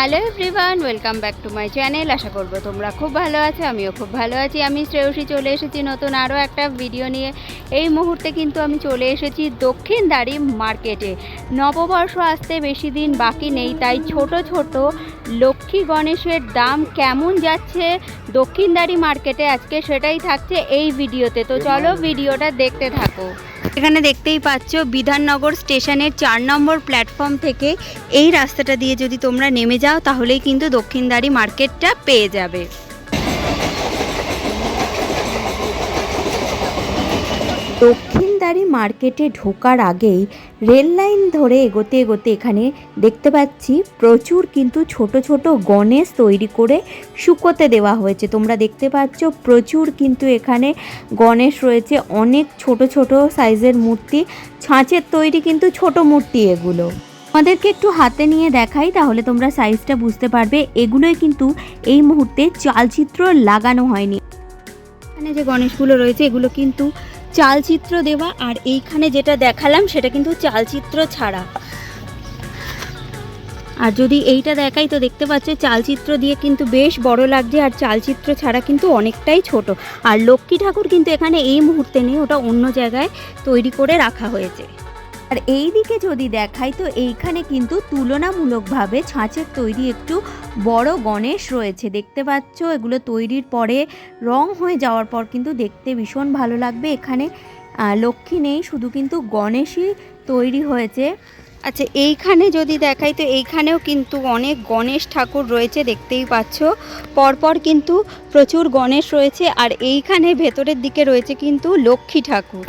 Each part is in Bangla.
Hello everyone welcome back to my channel. আশা করব তোমরা খুব ভালো আছো আমিও খুব ভালো আছি। আমি শ্রেয়সী চলে এসেছি নতুন আরও একটা ভিডিও নিয়ে। এই মুহূর্তে কিন্তু আমি চলে এসেছি দক্ষিণদারি মার্কেটে নববর্ষ আসতে বেশি দিন বাকি নেই তাই ছোট ছোট লক্ষ্মী গণেশের দাম কেমন যাচ্ছে দক্ষিণ দক্ষিণদারি মার্কেটে আজকে সেটাই থাকছে এই ভিডিওতে তো। চলো ভিডিওটা দেখতে থাকো। এখানে দেখতেই পাচ্ছ বিধাননগর স্টেশনের চার নম্বর প্ল্যাটফর্ম থেকে এই রাস্তাটা দিয়ে যদি তোমরা নেমে যাও, তাহলেই কিন্তু দক্ষিণদারি মার্কেটটা পেয়ে যাবে। দক্ষিণদারি মার্কেটে ঢোকার আগেই রেল লাইন ধরে এগোতে এগোতে এখানে দেখতে পাচ্ছি প্রচুর কিন্তু ছোট ছোট গণেশ তৈরি করে শুকোতে দেওয়া হয়েছে। তোমরা দেখতে পাচ্ছ প্রচুর কিন্তু এখানে গণেশ রয়েছে। অনেক ছোট ছোট সাইজের মূর্তি, ছাঁচের তৈরি কিন্তু ছোট মূর্তি এগুলো। আমাদেরকে একটু হাতে নিয়ে দেখাই, তাহলে তোমরা সাইজটা বুঝতে পারবে। এগুলোই কিন্তু এই মুহূর্তে চালচিত্র লাগানো হয়নি। এখানে যে গণেশগুলো রয়েছে, এগুলো কিন্তু চালচিত্র দেওয়া আর এইখানে যেটা দেখালাম সেটা কিন্তু চালচিত্র ছাড়া। আর যদি এইটা দেখাই তো দেখতে পাচ্ছ চালচিত্র দিয়ে কিন্তু বেশ বড় লাগছে আর চালচিত্র ছাড়া কিন্তু অনেকটাই ছোট। আর লক্ষ্মী ঠাকুর কিন্তু এখানে এই মুহূর্তে নেই, ওটা অন্য জায়গায় তৈরি করে রাখা হয়েছে। আর এই দিকে যদি দেখাই, তো এইখানে কিন্তু তুলনামূলকভাবে ছাঁচের তৈরি একটু বড় গণেশ রয়েছে। দেখতে পাচ্ছ, এগুলো তৈরির পরে রং হয়ে যাওয়ার পর কিন্তু দেখতে ভীষণ ভালো লাগবে। এখানে লক্ষ্মী নেই, শুধু কিন্তু গণেশই তৈরি হয়েছে। আচ্ছা এইখানে যদি দেখাই, তো এইখানেও কিন্তু অনেক গণেশ ঠাকুর রয়েছে, দেখতেই পাচ্ছ। পরপর কিন্তু প্রচুর গণেশ রয়েছে, আর এইখানে ভেতরের দিকে রয়েছে কিন্তু লক্ষ্মী ঠাকুর।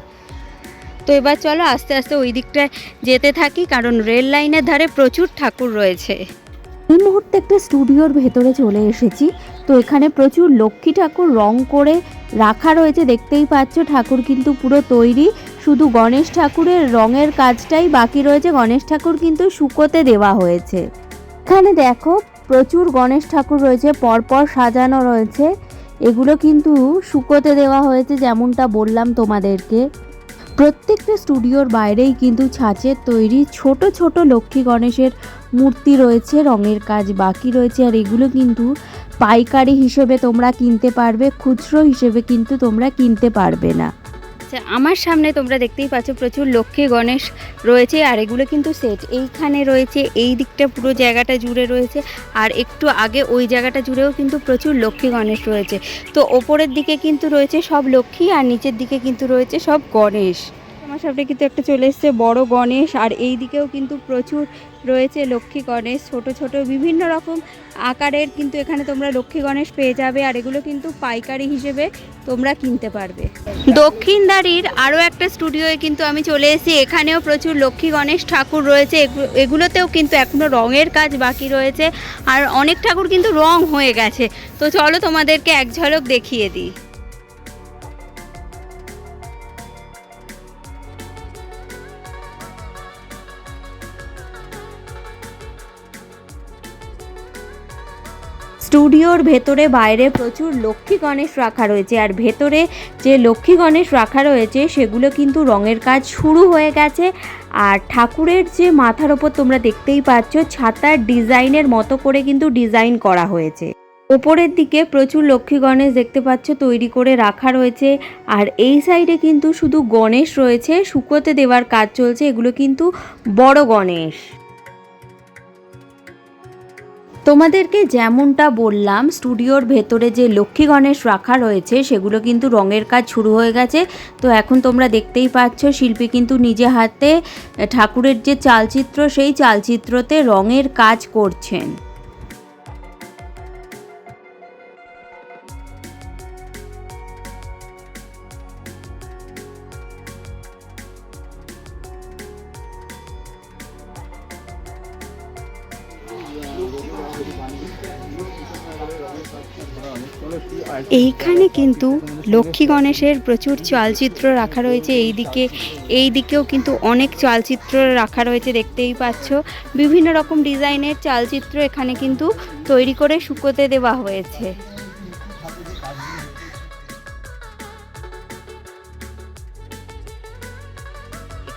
তো এবার চলো আস্তে আস্তে ওই দিকটায় যেতে থাকি, কারণ রেল লাইনের ধারে প্রচুর ঠাকুর রয়েছে। এই মুহূর্তে একটা স্টুডিওর ভেতরে চলে এসেছি। তো এখানে প্রচুর লক্ষ্মী ঠাকুর রং করে রাখা রয়েছে, দেখতেই পাচ্ছ ঠাকুর কিন্তু পুরো তৈরি। শুধু গণেশ ঠাকুরের রঙের কাজটাই বাকি রয়েছে, গণেশ ঠাকুর কিন্তু শুকোতে দেওয়া হয়েছে। এখানে দেখো, প্রচুর গণেশ ঠাকুর রয়েছে, পরপর সাজানো রয়েছে। এগুলো কিন্তু শুকোতে দেওয়া হয়েছে, যেমনটা বললাম তোমাদেরকে। প্রত্যেকটা স্টুডিওর বাইরেই কিন্তু ছাঁচের তৈরি ছোট ছোট লক্ষ্মী গণেশের মূর্তি রয়েছে, রঙের কাজ বাকি রয়েছে, আর এগুলো কিন্তু পাইকারি হিসেবে তোমরা কিনতে পারবে, খুচরো হিসেবে কিন্তু তোমরা কিনতে পারবে না। আচ্ছা আমার সামনে তোমরা দেখতেই পাচ্ছ প্রচুর লক্ষ্মী গণেশ রয়েছে আর এগুলো কিন্তু সেট। এইখানে রয়েছে, এই দিকটা পুরো জায়গাটা জুড়ে রয়েছে আর একটু আগে ওই জায়গাটা জুড়েও কিন্তু প্রচুর লক্ষ্মী গণেশ রয়েছে। তো ওপরের দিকে কিন্তু রয়েছে সব লক্ষ্মী আর নিচের দিকে কিন্তু রয়েছে সব গণেশ। আমার সামনে কিন্তু একটা চলে এসছে বড় গণেশ আর এই দিকেও কিন্তু প্রচুর রয়েছে লক্ষ্মী গণেশ, ছোট ছোট বিভিন্ন রকম আকারের কিন্তু এখানে তোমরা লক্ষ্মী গণেশ পেয়ে যাবে আর এগুলো কিন্তু পাইকারি হিসেবে তোমরা কিনতে পারবে। দক্ষিণদারির আরও একটা স্টুডিওয়ে কিন্তু আমি চলে এসেছি, এখানেও প্রচুর লক্ষ্মী গণেশ ঠাকুর রয়েছে, এগু- এগুলোতেও কিন্তু এখনও রঙের কাজ বাকি রয়েছে আর অনেক ঠাকুর কিন্তু রং হয়ে গেছে। তো চলো তোমাদেরকে এক ঝলক দেখিয়ে দিই। স্টুডিওর ভেতরে বাইরে প্রচুর লক্ষ্মী গণেশ রাখা রয়েছে। আর ভেতরে যে লক্ষ্মী গণেশ রাখা রয়েছে, সেগুলো কিন্তু রঙের কাজ শুরু হয়ে গেছে। আর ঠাকুরের যে মাথার ওপর তোমরা দেখতেই পাচ্ছ, ছাতার ডিজাইনের মতো করে কিন্তু ডিজাইন করা হয়েছে। ওপরের দিকে প্রচুর লক্ষ্মী গণেশ দেখতে পাচ্ছ, তৈরি করে রাখা রয়েছে। আর এই সাইডে কিন্তু শুধু গণেশ রয়েছে, শুকোতে দেওয়ার কাজ চলছে। এগুলো কিন্তু বড় গণেশ। তোমাদেরকে যেমনটা বললাম, স্টুডিওর ভেতরে যে লক্ষ্মী গণেশ রাখা রয়েছে, সেগুলো কিন্তু রঙের কাজ শুরু হয়ে গেছে। তো এখন তোমরা দেখতেই পাচ্ছ, শিল্পী কিন্তু নিজে হাতে, ঠাকুরের যে চালচিত্র, সেই চালচিত্রতে রঙের কাজ করছেন। এইখানে কিন্তু লক্ষ্মী গণেশের প্রচুর চালচিত্র রাখা রয়েছে। এই দিকে এই দিকেও কিন্তু অনেক চালচিত্র রাখা রয়েছে দেখতেই পাচ্ছ। বিভিন্ন রকম ডিজাইনের চালচিত্র এখানে কিন্তু তৈরি করে শুকোতে দেওয়া হয়েছে।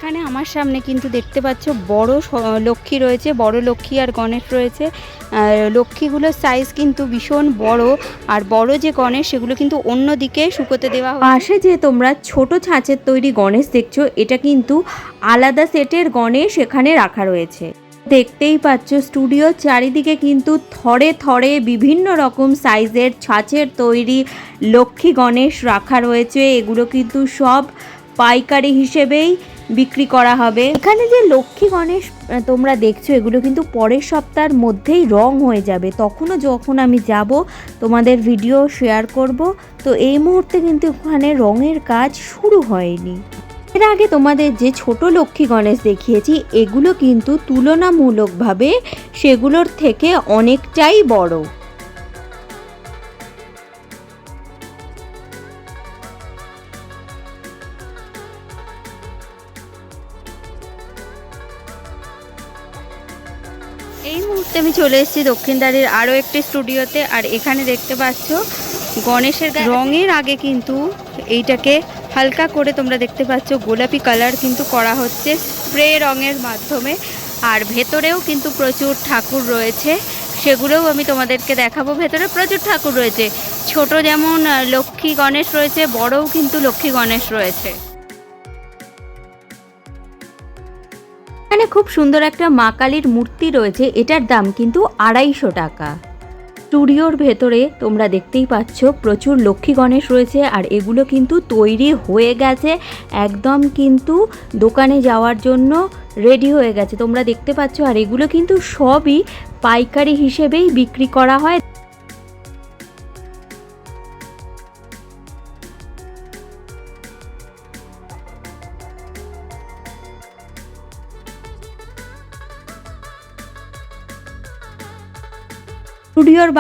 এখানে আমার সামনে কিন্তু দেখতে পাচ্ছ বড় লক্ষ্মী রয়েছে, বড় লক্ষ্মী আর গণেশ রয়েছে। লক্ষ্মীগুলোর সাইজ কিন্তু ভীষণ বড়, আর বড় যে গণেশ, সেগুলো কিন্তু অন্য দিকে শুকোতে দেওয়া পাশে যে তোমরা ছোট ছাঁচের তৈরি গণেশ দেখছ, এটা কিন্তু আলাদা সেটের গণেশ এখানে রাখা রয়েছে। দেখতেই পাচ্ছ স্টুডিওর চারিদিকে কিন্তু থরে থরে বিভিন্ন রকম সাইজের ছাঁচের তৈরি লক্ষ্মী গণেশ রাখা রয়েছে। এগুলো কিন্তু সব পাইকারি হিসেবেই বিক্রি করা হবে। এখানে যে লক্ষ্মী গণেশ তোমরা দেখছ, এগুলো কিন্তু পরের সপ্তাহের মধ্যেই রং হয়ে যাবে। তখনও যখন আমি যাব, তোমাদের ভিডিও শেয়ার করব। তো এই মুহূর্তে কিন্তু ওখানে রঙের কাজ শুরু হয়নি। এর আগে তোমাদের যে ছোট লক্ষ্মী গণেশ দেখিয়েছি, এগুলো কিন্তু তুলনামূলকভাবে সেগুলোর থেকে অনেকটাই বড়। এই মুহূর্তে আমি চলে এসেছি দক্ষিণদারির আরও একটি স্টুডিওতে, আর এখানে দেখতে পাচ্ছ গণেশের রঙের আগে কিন্তু এইটাকে হালকা করে তোমরা দেখতে পাচ্ছ, গোলাপি কালার কিন্তু করা হচ্ছে স্প্রে রঙের মাধ্যমে। আর ভেতরেও কিন্তু প্রচুর ঠাকুর রয়েছে, সেগুলোও আমি তোমাদেরকে দেখাবো। ভেতরে প্রচুর ঠাকুর রয়েছে, ছোট যেমন লক্ষ্মী গণেশ রয়েছে, বড়ও কিন্তু লক্ষ্মী গণেশ রয়েছে। এখানে খুব সুন্দর একটা মা কালীর মূর্তি রয়েছে, এটার দাম কিন্তু আড়াইশো টাকা। স্টুডিওর ভেতরে তোমরা দেখতেই পাচ্ছ, প্রচুর লক্ষ্মী গণেশ রয়েছে, আর এগুলো কিন্তু তৈরি হয়ে গেছে, একদম কিন্তু দোকানে যাওয়ার জন্য রেডি হয়ে গেছে। তোমরা দেখতে পাচ্ছ, আর এগুলো কিন্তু সবই পাইকারি হিসেবেই বিক্রি করা হয়।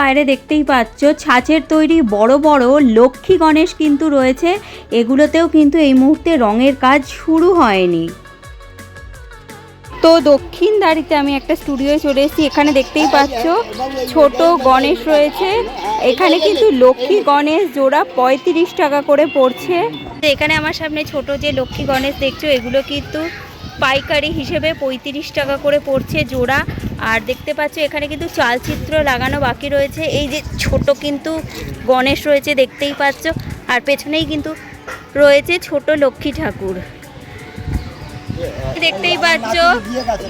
বাইরে দেখতেই পাচ্ছ ছাঁচের তৈরি বড় বড় লক্ষ্মী গণেশ কিন্তু রয়েছে। এগুলোতেও কিন্তু এই মুহূর্তে রঙের কাজ শুরু হয়নি। তো দক্ষিণ দাঁড়িতে আমি একটা স্টুডিওয়ে চলে এসেছি এখানে দেখতেই পাচ্ছ ছোট গণেশ রয়েছে। এখানে কিন্তু লক্ষ্মী গণেশ জোড়া পঁয়ত্রিশ টাকা করে পড়ছে। এখানে আমার সামনে ছোট যে লক্ষ্মী গণেশ দেখছ এগুলো কিন্তু পাইকারি হিসেবে পঁয়ত্রিশ টাকা করে পড়ছে জোড়া। আর দেখতে পাচ্ছ এখানে কিন্তু চালচিত্র লাগানো বাকি রয়েছে। এই যে ছোট কিন্তু গণেশ রয়েছে দেখতেই পাচ্ছ। আর পেছনেই কিন্তু রয়েছে ছোট লক্ষ্মী ঠাকুর। দেখতেই পাচ্ছ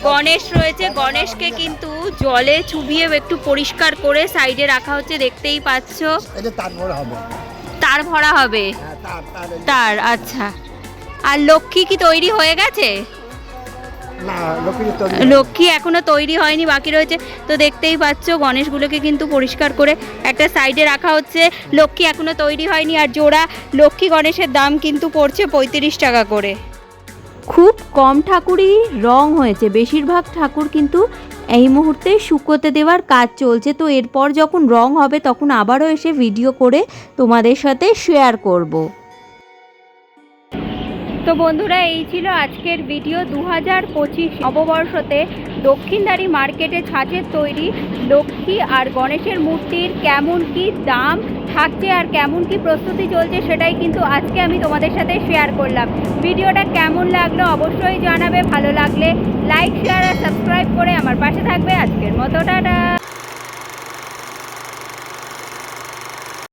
গণেশ রয়েছে। গণেশকে কিন্তু জলে চুবিয়ে একটু পরিষ্কার করে সাইডে রাখা হচ্ছে দেখতেই পাচ্ছ। তার ভরা হবে। হ্যাঁ তার আচ্ছা। আর লক্ষ্মী কি তৈরি হয়ে গেছে? লক্ষ্মী এখনও তৈরি হয়নি বাকি রয়েছে। তো দেখতেই পাচ্ছ গণেশগুলোকে কিন্তু পরিষ্কার করে একটা সাইডে রাখা হচ্ছে। লক্ষ্মী এখনও তৈরি হয়নি আর জোড়া লক্ষ্মী গণেশের দাম কিন্তু পড়ছে পঁয়ত্রিশ টাকা করে। খুব কম ঠাকুরই রং হয়েছে। বেশিরভাগ ঠাকুর কিন্তু এই মুহূর্তে শুকোতে দেওয়ার কাজ চলছে। তো এরপর যখন রং হবে তখন আবারও এসে ভিডিও করে তোমাদের সাথে শেয়ার করব। তো বন্ধুরা, এই ছিল আজকের ভিডিও। দু হাজার পঁচিশ নববর্ষতে দক্ষিণদারি মার্কেটে ছাঁচের তৈরি লক্ষ্মী আর গণেশের মূর্তির কেমন কি দাম থাকছে আর কেমন কি প্রস্তুতি চলছে সেটাই কিন্তু আজকে আমি তোমাদের সাথে শেয়ার করলাম। ভিডিওটা কেমন লাগল অবশ্যই জানাবে। ভালো লাগলে লাইক শেয়ার আর সাবস্ক্রাইব করে আমার পাশে থাকবে। আজকের মতো, টাটা!